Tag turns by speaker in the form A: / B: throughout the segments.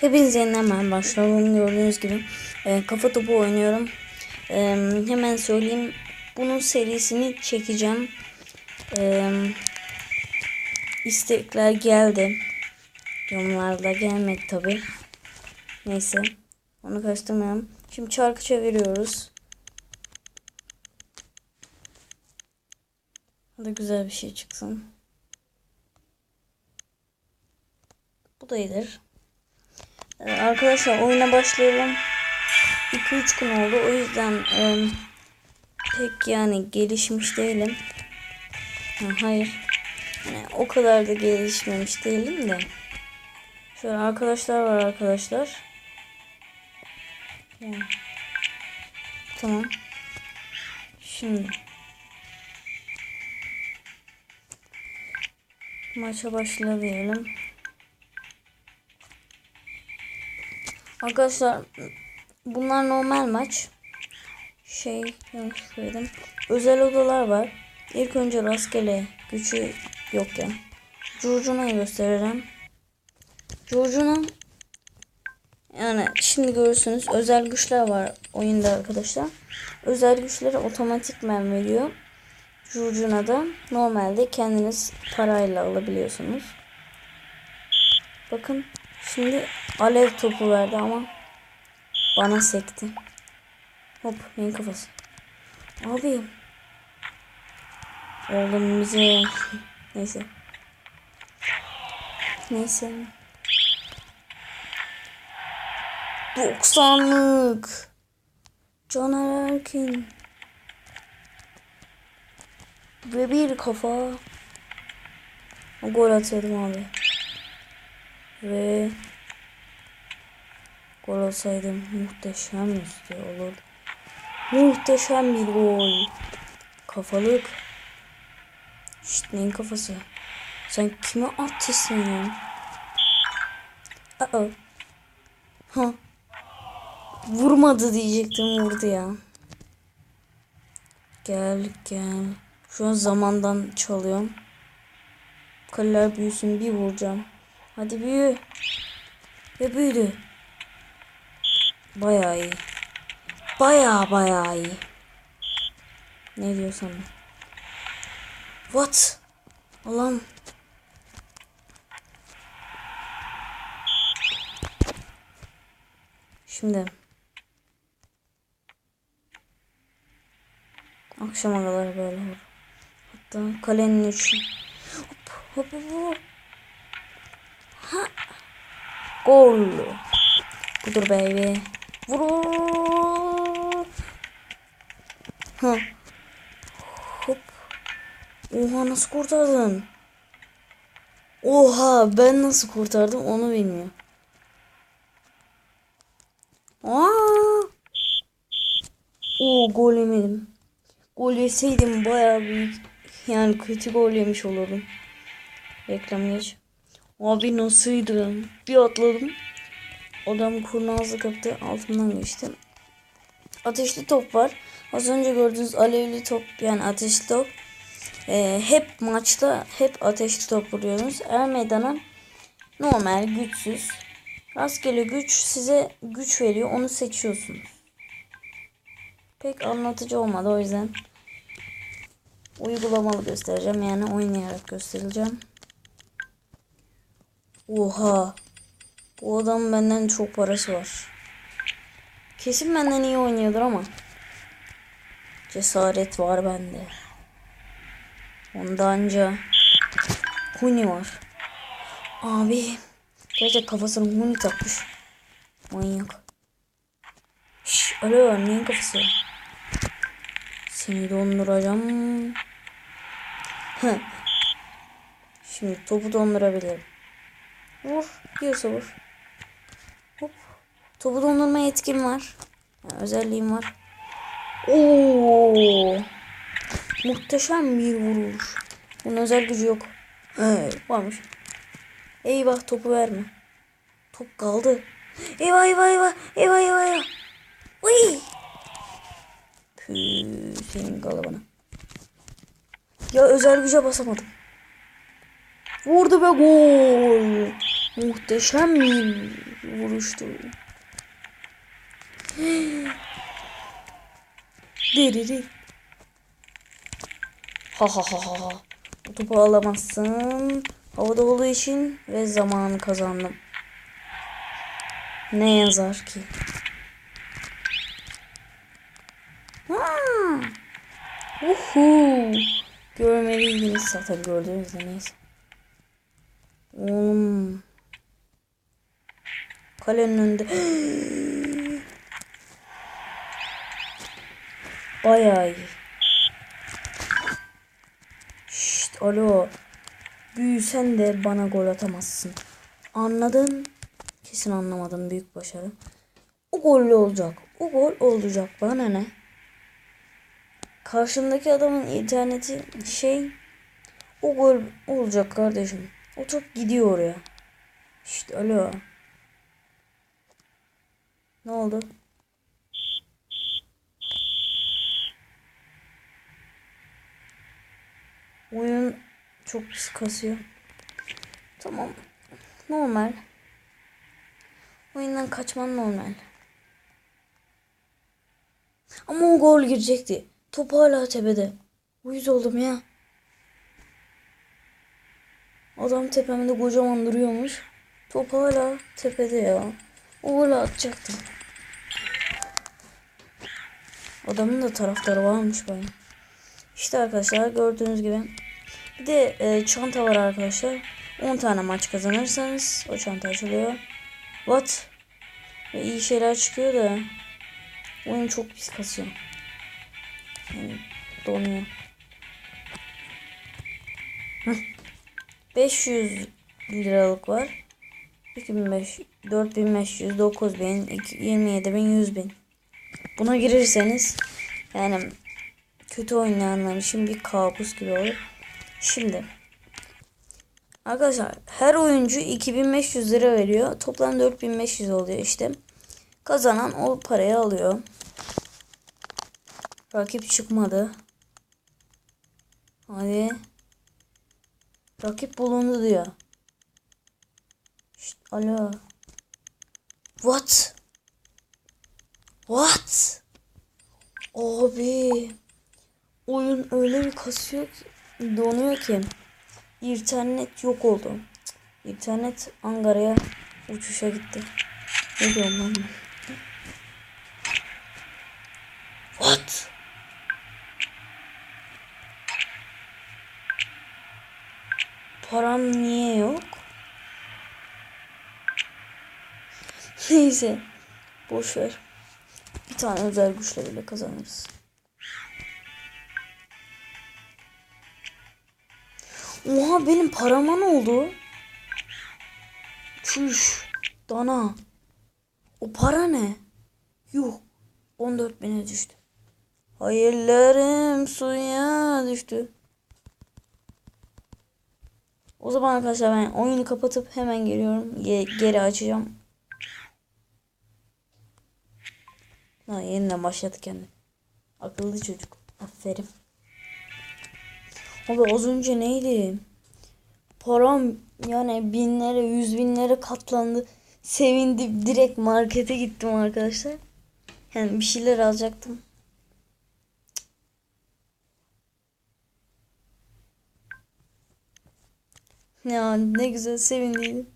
A: Hepinize yeniden ben başlıyorum gördüğünüz gibi. Ee, kafa topu oynuyorum. Ee, hemen söyleyeyim. Bunun serisini çekeceğim. Ee, istekler geldi. Yorumlarda gelmedi tabi. Neyse. Onu karıştırmayalım. Şimdi çarkı çeviriyoruz. Hadi güzel bir şey çıksın. İyidir. Ee, arkadaşlar oyuna başlayalım. 2-3 gün oldu. O yüzden e, pek yani gelişmiş değilim. Ha, hayır. Yani o kadar da gelişmemiş değilim de. Şöyle arkadaşlar var arkadaşlar. Yani. Tamam. Şimdi. Maça başla Arkadaşlar bunlar normal maç. Şey yanlış söyledim. Özel odalar var. İlk önce rastgele gücü yok ya. Curcuna'yı göstereceğim. Curcuna yani şimdi görürsünüz özel güçler var oyunda arkadaşlar. Özel güçleri otomatikmen veriyor. Curcuna'da normalde kendiniz parayla alabiliyorsunuz. Bakın şimdi alev topu verdi ama bana sekti. Hop neyin kafası? Abi. Oğlum bize neyse. Neyse. 90'lık. Caner Erkin. Ve bir kafa. Gol atıyordum abi. Ve gol olsaydım muhteşem üstü olur. Muhteşem bir gol. Kafalık. Şşt neyin kafası? Sen kime atıyorsun ya? Aa. Ha. Vurmadı diyecektim vurdu ya. Gel gel. Şu an zamandan çalıyorum. Kaleler büyüsün bir vuracağım. Hadi büyü. Ve büyüdü. Bayağı iyi. Bayağı bayağı iyi. Ne diyorsan. What? Allah'ım. Şimdi. Akşama kadar böyle olur. Hatta kalenin. Hop hop hop. hop. Gol. Budur baby. Vur. Ha. Hop. Oha nasıl kurtardın? Oha ben nasıl kurtardım onu bilmiyorum. Aa! Oo gol yemedim. Gol yeseydim bayağı büyük yani kötü gol yemiş olurdum. Reklam geç. Abi nasıldı? Bir atladım. Adam kurnazlık yaptı. Altından geçtim. Ateşli top var. Az önce gördüğünüz alevli top yani ateşli top. Ee, hep maçta hep ateşli top vuruyorsunuz. Er meydana normal güçsüz. Rastgele güç size güç veriyor. Onu seçiyorsunuz. Pek anlatıcı olmadı o yüzden. Uygulamalı göstereceğim. Yani oynayarak göstereceğim. Oha. Bu adam benden çok parası var. Kesin benden iyi oynuyordur ama. Cesaret var bende. Onda anca Huni var. Abi. Gerçek kafasına Huni takmış. Manyak. Şş, öyle var neyin kafası? Seni donduracağım. Şimdi topu dondurabilirim. Vur. Diyorsa vur. Hop. Topu dondurma yetkim var. Yani özelliğim var. Oo. Muhteşem bir vuruş. Bunun özel gücü yok. He, varmış. Eyvah topu verme. Top kaldı. Eyvah eyvah eyvah. Eyvah eyvah eyvah. Uy. Püh, senin galabana. Ya özel güce basamadım. Vurdu ve gol. Muhteşem bir vuruştu. Diriri. Ha ha ha ha. O topu alamazsın. Havada olduğu için ve zamanı kazandım. Ne yazar ki? Ha. Uhu. Görmeliydiniz zaten gördünüz de neyse. Oğlum. Kalenin önünde. Bayağı iyi. Şşt alo. Büyüsen de bana gol atamazsın. Anladın? Kesin anlamadım büyük başarı. O gollü olacak. O gol olacak. Bana ne? Karşımdaki adamın interneti şey o gol olacak kardeşim. O top gidiyor oraya. İşte alo. Ne oldu? Oyun çok pis kasıyor. Tamam. Normal. Oyundan kaçman normal. Ama o gol girecekti. Top hala tepede. Uyuz oldum ya. Adam tepemde kocaman duruyormuş. Top hala tepede ya. O golü atacaktım. Adamın da taraftarı varmış benim. İşte arkadaşlar gördüğünüz gibi. Bir de e, çanta var arkadaşlar. 10 tane maç kazanırsanız o çanta açılıyor. What? Ve iyi şeyler çıkıyor da oyun çok pis kasıyor. Yani donuyor. Hıh. 500 liralık var. 2500, 4500, 9000, 27000, 100 bin. Buna girirseniz yani kötü oynayanlar için bir kabus gibi olur. Şimdi arkadaşlar her oyuncu 2500 lira veriyor. Toplam 4500 oluyor işte. Kazanan o parayı alıyor. Rakip çıkmadı. Hadi. Rakip bulundu diyor. Şşt, alo. What? What? Abi. Oyun öyle bir kasıyor ki, donuyor ki. İnternet yok oldu. İnternet Ankara'ya uçuşa gitti. Ne diyorum lan ben? What? Param niye yok? Neyse. Boş ver. Bir tane özel güçle bile kazanırız. Oha benim parama ne oldu? Çüş. Dana. O para ne? Yuh. 14 bine düştü. Hayırlarım suya düştü. O zaman arkadaşlar ben oyunu kapatıp hemen geliyorum. Ge geri açacağım. Ha yeniden başladı kendi. Akıllı çocuk. Aferin. Abi az önce neydi? Param yani binlere yüz binlere katlandı. Sevindim direkt markete gittim arkadaşlar. Yani bir şeyler alacaktım. Ya ne güzel sevindiydim.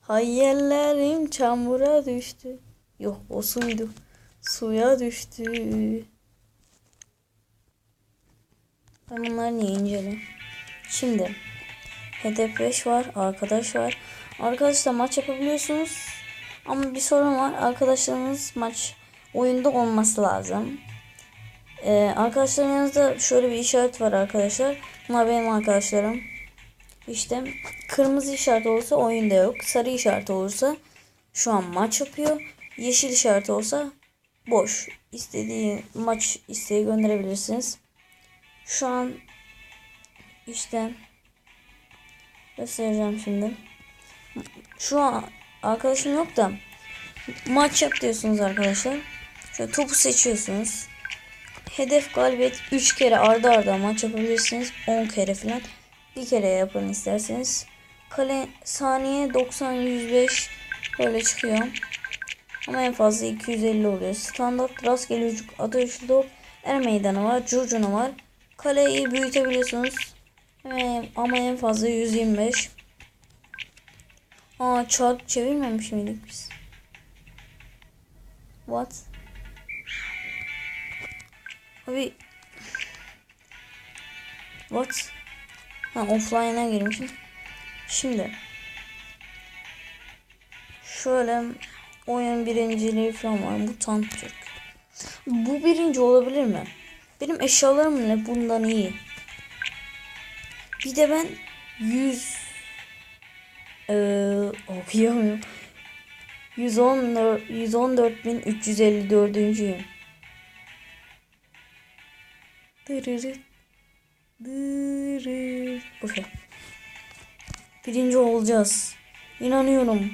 A: Hayallerim çamura düştü. Yok o suydu. Suya düştü. Ben bunları niye inceledim? Şimdi hedef 5 var. Arkadaş var. Arkadaşlar maç yapabiliyorsunuz. Ama bir sorun var. Arkadaşlarınız maç oyunda olması lazım. Ee, arkadaşların şöyle bir işaret var arkadaşlar. Bunlar benim arkadaşlarım. İşte kırmızı işaret olursa oyunda yok. Sarı işaret olursa şu an maç yapıyor. Yeşil işaret olsa boş. İstediği maç isteği gönderebilirsiniz. Şu an işte göstereceğim şimdi. Şu an arkadaşım yok da maç yap diyorsunuz arkadaşlar. Şöyle topu seçiyorsunuz. Hedef galibiyet 3 kere arda arda maç yapabilirsiniz. 10 kere falan. Bir kere yapın isterseniz. Kale saniye 90 105 böyle çıkıyor. Ama en fazla 250 oluyor. Standart rastgele uçuk ateşli top er meydanı var. Curcuna var. Kaleyi büyütebiliyorsunuz. Ee, ama en fazla 125. Aa çarp çevirmemiş miydik biz? What? Abi What? Ha offline'a girmişim. Şimdi şöyle oyun birinciliği falan var. Bu tank Türk. Bu birinci olabilir mi? Benim eşyalarım ne bundan iyi. Bir de ben 100 ee, okuyamıyorum. 114 114.354'üncüyüm. Dırırıt. Dırırıt. Boşver. Birinci olacağız. İnanıyorum.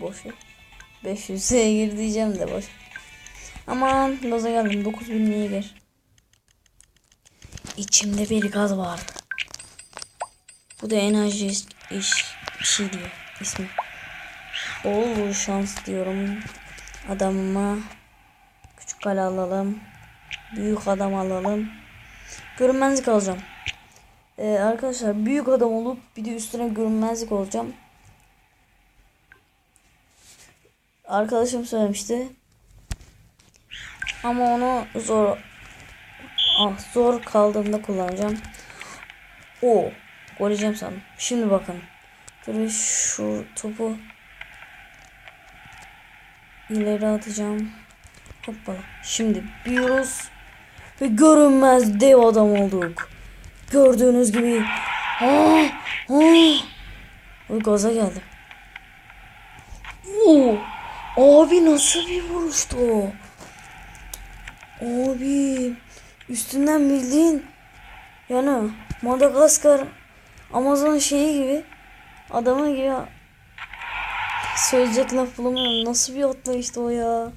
A: Boş ver. 500'e gir diyeceğim de boş. Aman gaza geldim. 9000 niye gir? İçimde bir gaz var. Bu da enerji iş, iş şey diyor ismi. Bol şans diyorum adamıma. Küçük kale alalım. Büyük adam alalım. Görünmezlik alacağım. Ee, arkadaşlar büyük adam olup bir de üstüne görünmezlik olacağım. Arkadaşım söylemişti. Ama onu zor ah, zor kaldığında kullanacağım. O Goleceğim sandım. Şimdi bakın. Böyle şu topu ileri atacağım. Hoppala. Şimdi büyüyoruz. Ve görünmez dev adam olduk. Gördüğünüz gibi. Ha, ha. Oy gaza geldim. Oo, abi nasıl bir vuruştu o? Abi üstünden bildiğin yani Madagaskar Amazon şeyi gibi adamı gibi söyleyecek laf bulamıyorum. Nasıl bir atlayıştı o ya?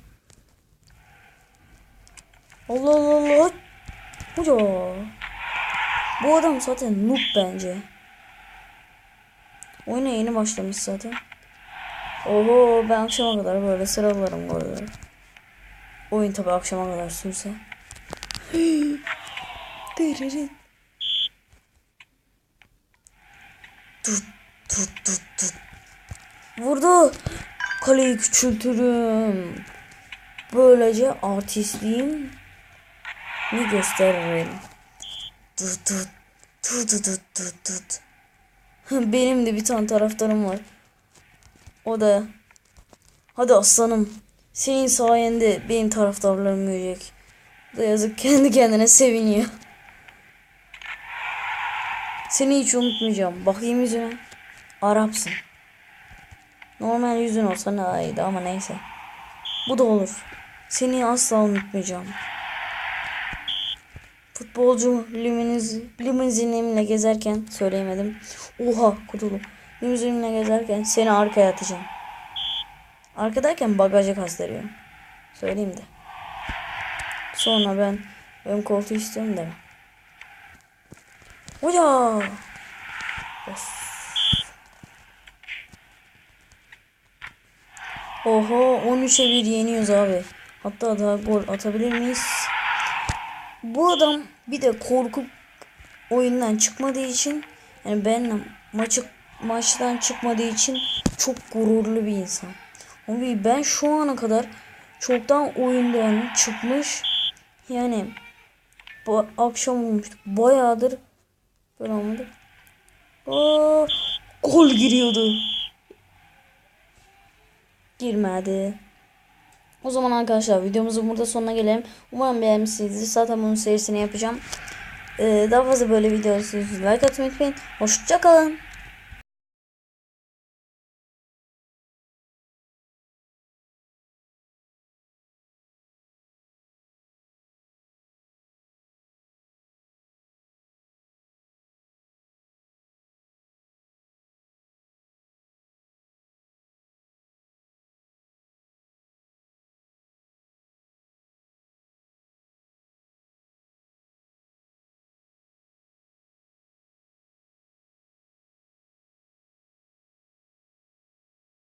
A: Allah Allah Allah. Hoca. Bu adam zaten noob bence. Oyuna yeni başlamış zaten. Oho ben akşama kadar böyle sıralarım golleri. Oyun tabi akşama kadar sürse. Dırırıt. Tut tut tut tut. Vurdu. Kaleyi küçültürüm. Böylece artistliğim ne gösteririm. Tut tut tut tut tut tut. Benim de bir tane taraftarım var. O da hadi aslanım senin sayende benim taraftarlarım görecek. Da yazık kendi kendine seviniyor. Seni hiç unutmayacağım. Bakayım yüzüne. Arapsın. Normal yüzün olsa ne iyiydi ama neyse. Bu da olur. Seni asla unutmayacağım. Futbolcu liminiz, limuzinimle gezerken söyleyemedim. Oha kurtuldu. Limuzinimle gezerken seni arkaya atacağım. Arkadayken bagaja kastırıyorum. Söyleyeyim de. Sonra ben ön koltuğu istiyorum da. Hoca. Of. Oho 13'e 1 yeniyoruz abi. Hatta daha gol atabilir miyiz? Bu adam bir de korkup oyundan çıkmadığı için yani benle maçı maçtan çıkmadığı için çok gururlu bir insan. Abi ben şu ana kadar çoktan oyundan çıkmış yani akşam olmuştu. Bayağıdır böyle olmadı. Aa, gol giriyordu. Girmedi. O zaman arkadaşlar videomuzun burada sonuna gelelim. Umarım beğenmişsinizdir. Zaten bunun serisini yapacağım. Ee, daha fazla böyle videolar like atmayı unutmayın. Hoşçakalın.